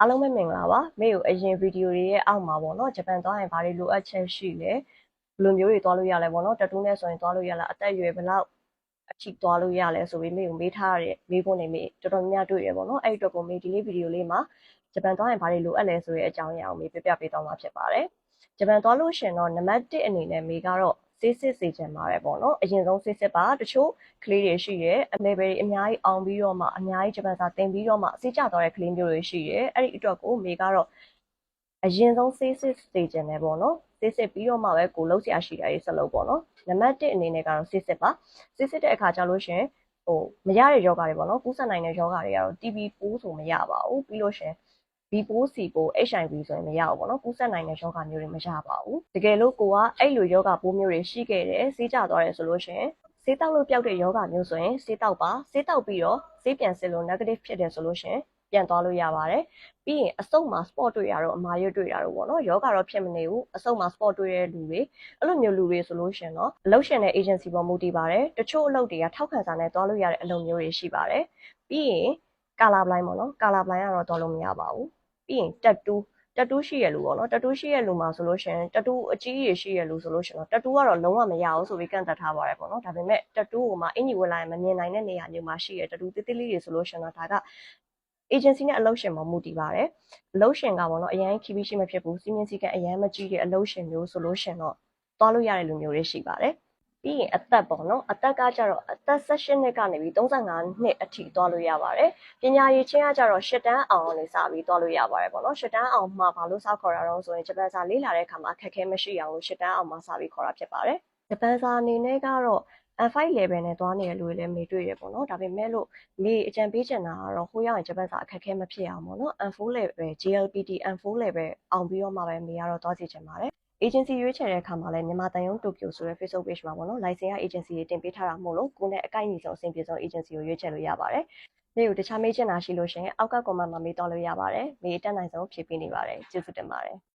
အားလုံးပဲမင်္ဂလာပါမေကိုအရင်ဗီဒီယိုတွေရဲ့အောက်မှာပေါ့နော်ဂျပန်သွားရင်ဘာတွေလိုအပ်ချက်ရှိလဲဘယ်လိုမျိုးတွေသွားလို့ရလဲပေါ့နော်တတူးနဲ့ဆိုရင်သွားလို့ရလားအသက်အရွယ်ဘယ်လောက်အထိသွားလို့ရလဲဆိုပြီးမေကိုမေးထားရတဲ့မေးခွန်းတွေမေတော်တော်များများတွေ့ရပေါ့နော်အဲ့ဒီအတွက်ကိုမေဒီလေးဗီဒီယိုလေးမှာဂျပန်သွားရင်ဘာတွေလိုအပ်လဲဆိုတဲ့အကြောင်းအရာကိုမေပြပြပေးသွားမှာဖြစ်ပါတယ်ဂျပန်သွားလို့ရှင်တော့နံပါတ်1အနေနဲ့မေကတော့ ဆေးစစ်စေချင်ပါတယ်ပေါ့နော်အရင်ဆုံးဆေးစစ်ပါတချို့ကလေးတွေရှိတယ်အမေဘယ်တွေအများကြီးအောင်ပြီးတော့မှအများကြီးဂျပန်စာသင်ပြီးတော့မှဆေးကျသွားတဲ့ကလေးမျိုးတွေရှိတယ်အဲ့ဒီအတွက်ကိုမေကတော့အရင်ဆုံးဆေးစစ်စေချင်တယ်ပေါ့နော်ဆေးစစ်ပြီးတော့မှပဲကိုလုံးဆရာရှိတာရေးဆက်လုပ်ပေါ့နော်နံပါတ်1အနေနဲ့ကတော့ဆေးစစ်ပါဆေးစစ်တဲ့အခါကျလို့ရှင်ဟိုမရတဲ့ယောဂတွေပေါ့နော်ကူးစက်နိုင်တဲ့ယောဂတွေကတော့ TB ပိုးဆိုမရပါဘူးပြီးလို့ရှင် B ပိုး C ပိုး HIV ဆိုရင်မရဘူးပေါ့နော်ကူးစက်နိုင်တဲ့ယောဂမျိုးတွေမရပါဘူးတကယ်လို့ကိုကအဲ့လိုယောဂပိုးမျိုးတွေရှိခဲ့တယ်ဆေးကြသွားတယ်ဆိုလို့ရှင်ဆေးတောက်လို့ပျောက်တဲ့ယောဂမျိုးဆိုရင်ဆေးတောက်ပါဆေးတောက်ပြီးတော့ဆေးပြန်စစ်လို့ negative ဖြစ်တယ်ဆိုလို့ရှင်ပြန်သွားလို့ရပါတယ်ပြီးရင်အစုပ်မှာ spot တွေ့ရတော့အမာရွတ်တွေ့ရတော့ပေါ့နော်ယောဂတော့ဖြစ်မနေဘူးအစုပ်မှာ spot တွေ့တဲ့လူတွေအဲ့လိုမျိုးလူတွေဆိုလို့ရှင်တော့အလုပ်ရှင်တဲ့ agency ပေါ်မူတည်ပါတယ်တချို့အလုပ်တွေကထောက်ခံစာနဲ့သွားလို့ရတဲ့အလုပ်မျိုးတွေရှိပါတယ်ပြီးရင်ကာလာဘလိုင်းပေါ့နော်ကာလာဘလိုင်းကတော့သွားလို့မရပါဘူး ပြီးရင်တက်တူးတက်တူးရှိရလူပေါ့နော်တက်တူးရှိရလူမှာဆိုလို့ရှင်တက်တူးအကြီးကြီးရှိရလူဆိုလို့ရှင်တော့တက်တူးကတော့လုံးဝမရဘူးဆိုပြီးကန့်သက်ထားပါတယ်ပေါ့နော်ဒါပေမဲ့တက်တူးကိုမှအင်ကြီးဝင်လာရင်မမြင်နိုင်တဲ့နေရာမျိုးမှာရှိရတက်တူးတိတိလေးတွေဆိုလို့ရှင်တော့ဒါက agency နဲ့အလုပ်ရှင်မှာမူတည်ပါတယ်အလုပ်ရှင်ကပေါ့နော်အရင်ခီးပြီးရှိမဖြစ်ဘူးစီမင်းစည်းကအရင်မကြီးတဲ့အလုပ်ရှင်မျိုးဆိုလို့ရှင်တော့သွားလို့ရတဲ့လူမျိုးတွေရှိပါတယ် ပြီးရင်အသက်ပေါ့နော်အသက်ကကြတော့အသက်16နှစ်ကနေပြီး35နှစ်အထိသွားလို့ရပါတယ်ပညာရေးချင်းကကြတော့10တန်းအောင်နေစပြီးသွားလို့ရပါတယ်ပေါ့နော်10တန်းအောင်မှဘာလို့စခေါ်တာတော့ဆိုရင်ဂျပန်စာလေ့လာတဲ့အခါမှာအခက်အခဲမရှိအောင်လို့10တန်းအောင်မှစပြီးခေါ်တာဖြစ်ပါတယ်ဂျပန်စာအနေနဲ့ကတော့ N5 level နဲ့သွားနေတဲ့လူတွေလည်းမေးတွေ့ရပေါ့နော်ဒါပေမဲ့လို့မေအကြံပေးချင်တာကတော့ဟိုရောက်ရင်ဂျပန်စာအခက်အခဲမဖြစ်အောင်ပေါ့နော် N4 level GLPT N4 level အောင်ပြီးတော့မှပဲမေကတော့သွားစီချင်ပါတယ် agency ရွေးချယ်တဲ့အခါမှာလည်းမြန်မာတန်ယုံတိုကျိုဆိုတဲ့ Facebook page မှာပေါ့နော် license ရ agency တွေတင်ပေးထားတာမို့လို့ကိုယ်နဲ့အကိုက်အညီဆုံးအဆင်ပြေဆုံး agency ကိုရွေးချယ်လို့ရပါတယ်။နေ့ကိုတခြားမေးချင်တာရှိလို့ရှင်အောက်က comment မှာမေးတော့လို့ရပါတယ်။မေးတက်နိုင်ဆုံးဖြေပေးနေပါတယ်။ကျေးဇူးတင်ပါတယ်။